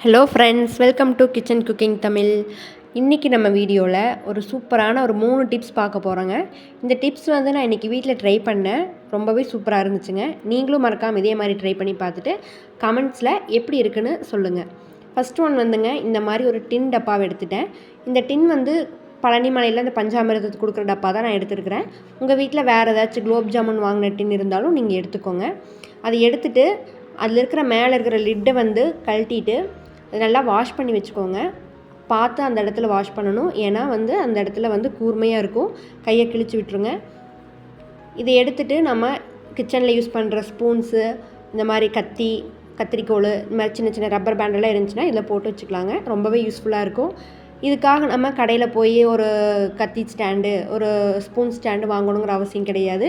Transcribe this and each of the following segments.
Hello friends welcome to kitchen cooking Tamil இன்றைக்கி நம்ம வீடியோவில் ஒரு சூப்பரான ஒரு மூணு டிப்ஸ் பார்க்க போகிறோங்க இந்த டிப்ஸ் வந்து நான் இன்றைக்கி வீட்டில் ட்ரை பண்ணேன். ரொம்பவே சூப்பராக இருந்துச்சுங்க. நீங்களும் மறக்காமல் இதே மாதிரி ட்ரை பண்ணி பார்த்துட்டு கமெண்ட்ஸில் எப்படி இருக்குன்னு சொல்லுங்கள் ஃபஸ்ட் ஒன் வந்துங்க இந்த மாதிரி ஒரு டின் டப்பாவை எடுத்துட்டேன். இந்த டின் வந்து பழனி மலையில் இந்த பஞ்சாமிரதத்துக்கு கொடுக்குற டப்பா தான் நான் எடுத்துருக்கிறேன். உங்கள் வீட்டில் வேறு ஏதாச்சும் குலோப் ஜாமுன் வாங்கின டின் இருந்தாலும் நீங்கள் எடுத்துக்கோங்க. அதை எடுத்துகிட்டு அதில் இருக்கிற மேலே இருக்கிற லிட்டை வந்து கழட்டிட்டு நல்லா வாஷ் பண்ணி வச்சுக்கோங்க. பார்த்து அந்த இடத்துல வாஷ் பண்ணணும். ஏன்னா வந்து அந்த இடத்துல வந்து கூர்மையாக இருக்கும். கையை கிழிச்சு விட்டுருங்க. இதை எடுத்துகிட்டு நம்ம கிச்சனில் யூஸ் பண்ணுற ஸ்பூன்ஸு இந்த மாதிரி கத்தி கத்திரிக்கோள் இந்த மாதிரி சின்ன சின்ன ரப்பர் பேண்டெல்லாம் இருந்துச்சுன்னா இதில் போட்டு வச்சுக்கலாங்க. ரொம்பவே யூஸ்ஃபுல்லாக இருக்கும். இதுக்காக நம்ம கடையில் போய் ஒரு கத்தி ஸ்டாண்டு ஒரு ஸ்பூன் ஸ்டாண்டு வாங்கணுங்கிற அவசியம் கிடையாது.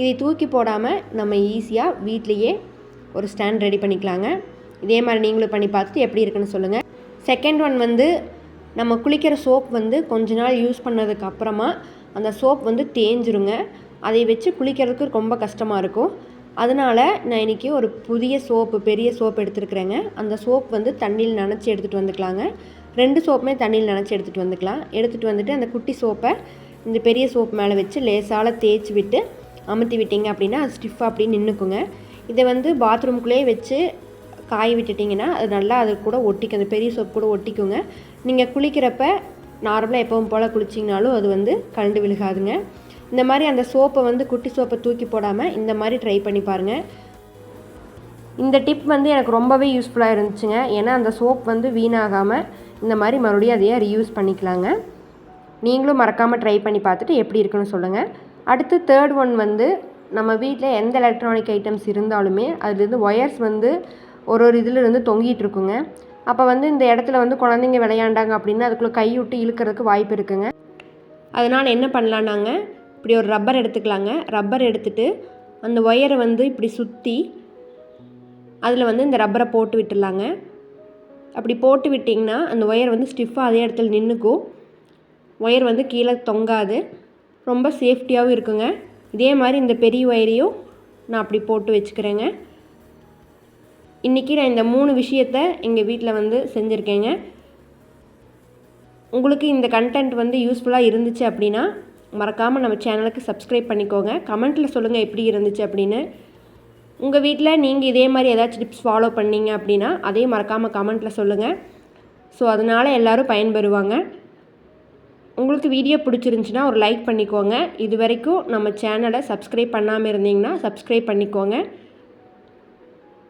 இதை தூக்கி போடாமல் நம்ம ஈஸியாக வீட்லேயே ஒரு ஸ்டாண்ட் ரெடி பண்ணிக்கலாங்க. இதே மாதிரி நீங்களும் பண்ணி பார்த்துட்டு எப்படி இருக்குன்னு சொல்லுங்கள் செகண்ட் ஒன் வந்து நம்ம குளிக்கிற சோப் வந்து கொஞ்ச நாள் யூஸ் பண்ணதுக்கு அப்புறமா அந்த சோப் வந்து தேஞ்சிருங்க. அதை வச்சு குளிக்கிறதுக்கு ரொம்ப கஷ்டமாக இருக்கும். அதனால் நான் இன்றைக்கி ஒரு புதிய சோப்பு பெரிய சோப் எடுத்துருக்குறேங்க. அந்த சோப் வந்து தண்ணியில் நனைச்சி எடுத்துகிட்டு வந்துக்கலாங்க. ரெண்டு சோப்புமே தண்ணியில் நினச்சி எடுத்துகிட்டு வந்துக்கலாம். எடுத்துகிட்டு வந்துட்டு அந்த குட்டி சோப்பை இந்த பெரிய சோப் மேலே வச்சு லேசால் தேய்ச்சி விட்டு அமுத்தி விட்டீங்க அப்படின்னா அது ஸ்டிஃபாக அப்படி நின்றுக்குங்க இதை வந்து பாத்ரூம்குள்ளேயே வச்சு காய விட்டுட்டிங்கன்னா அது நல்லா அது கூட ஒட்டிக்கும். அந்த பெரிய சோப் கூட ஒட்டிக்குங்க. நீங்கள் குளிக்கிறப்ப நார்மலாக எப்பவும் போல் குளிச்சிங்கனாலும் அது வந்து கலண்டு விழுகாதுங்க. இந்த மாதிரி அந்த சோப்பை வந்து குட்டி சோப்பை தூக்கி போடாமல் இந்த மாதிரி ட்ரை பண்ணி பாருங்கள் இந்த டிப் வந்து எனக்கு ரொம்பவே யூஸ்ஃபுல்லாக இருந்துச்சுங்க. ஏன்னா அந்த சோப் வந்து வீணாகாமல் இந்த மாதிரி மறுபடியும் அதையே ரீயூஸ் பண்ணிக்கலாங்க. நீங்களும் மறக்காமல் ட்ரை பண்ணி பார்த்துட்டு எப்படி இருக்குன்னு சொல்லுங்கள் அடுத்து தேர்ட் ஒன் வந்து நம்ம வீட்டில் எந்த எலக்ட்ரானிக் ஐட்டம்ஸ் இருந்தாலுமே அதுலேருந்து ஒயர்ஸ் வந்து ஒரு ஒரு இதில் இருந்து தொங்கிட்டு இருக்குங்க. அப்போ வந்து இந்த இடத்துல வந்து குழந்தைங்க விளையாண்டாங்க அப்படின்னா அதுக்குள்ளே கை விட்டு இழுக்கிறதுக்கு வாய்ப்பு இருக்குங்க. அதனால் என்ன பண்ணலான்னாங்க இப்படி ஒரு ரப்பர் எடுத்துக்கலாங்க. ரப்பர் எடுத்துகிட்டு அந்த ஒயரை வந்து இப்படி சுற்றி அதில் வந்து இந்த ரப்பரை போட்டு விட்டுடலாங்க. அப்படி போட்டு விட்டிங்கன்னா அந்த ஒயர் வந்து ஸ்டிஃபாக அதே இடத்துல நின்றுக்கும் ஒயர் வந்து கீழே தொங்காது. ரொம்ப சேஃப்டியாகவும் இருக்குங்க. இதே மாதிரி இந்த பெரிய ஒயரையும் நான் அப்படி போட்டு வச்சுக்கிறேங்க. இன்றைக்கி நான் இந்த மூணு விஷயத்த எங்கள் வீட்டில் வந்து செஞ்சுருக்கேங்க. உங்களுக்கு இந்த கண்டென்ட் வந்து யூஸ்ஃபுல்லாக இருந்துச்சு அப்படின்னா மறக்காமல் நம்ம சேனலுக்கு சப்ஸ்கிரைப் பண்ணிக்கோங்க. கமெண்ட்டில் சொல்லுங்கள் எப்படி இருந்துச்சு அப்படின்னு. உங்கள் வீட்டில் நீங்கள் இதே மாதிரி ஏதாச்சும் டிப்ஸ் ஃபாலோ பண்ணீங்க அப்படின்னா அதையும் மறக்காமல் கமெண்ட்டில் சொல்லுங்கள் ஸோ அதனால் எல்லோரும் பயன்பெறுவாங்க. உங்களுக்கு வீடியோ பிடிச்சிருந்துச்சின்னா ஒரு லைக் பண்ணிக்கோங்க. இது வரைக்கும் நம்ம சேனலை சப்ஸ்கிரைப் பண்ணாமல் இருந்தீங்கன்னா சப்ஸ்கிரைப் பண்ணிக்கோங்க.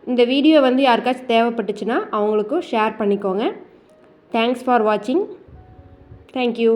இந்த வீடியோ வந்து யாருக்காச்சும் தேவைப்பட்டுச்சுன்னா அவங்களுக்கும் ஷேர் பண்ணிக்கோங்க. தேங்க்ஸ் ஃபார் வாட்சிங் தேங்க்யூ